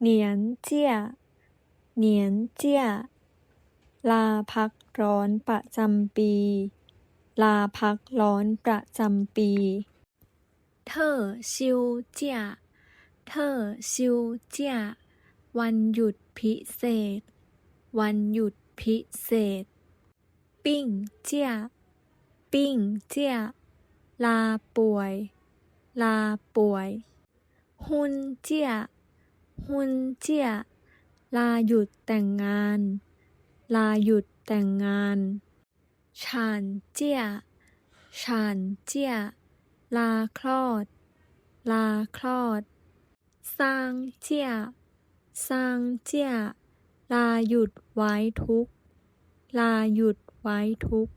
เหนียนเจียเหนียนเจียลาพักร้อนประจำปี ลาพักร้อนประจำปีเทอชิวเจียเทอชิวเจียวันหยุดพิเศษ วันหยุดพิเศษ ปิ้งเจียปิ้งเจียลาป่วย ลาป่วยฮุนเจีย ฮุนเจียลาหยุดแต่งงาน ลาหยุดแต่งงานฉานเจียฉานเจียลาคลอด ลาคลอดซางเจียซางเจียลาหยุดไว้ทุก ลาหยุดไว้ทุก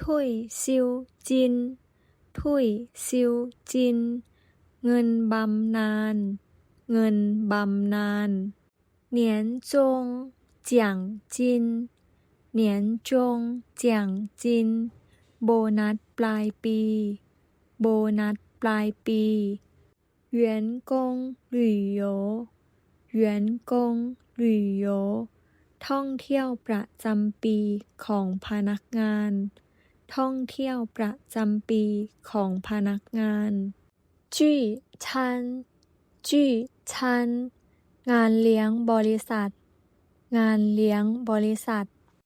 ถุยซิวจิน ถุยซิวจิน เงินบำนาญ เงินบำนาญ เหนียนจงเจียงจิน เหนียนจงเจียงจิน โบนัสปลายปี โบนัสปลายปี员工旅游员工旅游ท่องเที่ยวประจำปีของพนักงาน ท่องเที่ยวประจำปีของพนักงานจี้ชันจี้ ชันงานเลี้ยงบริษัท งานเลี้ยงบริษัท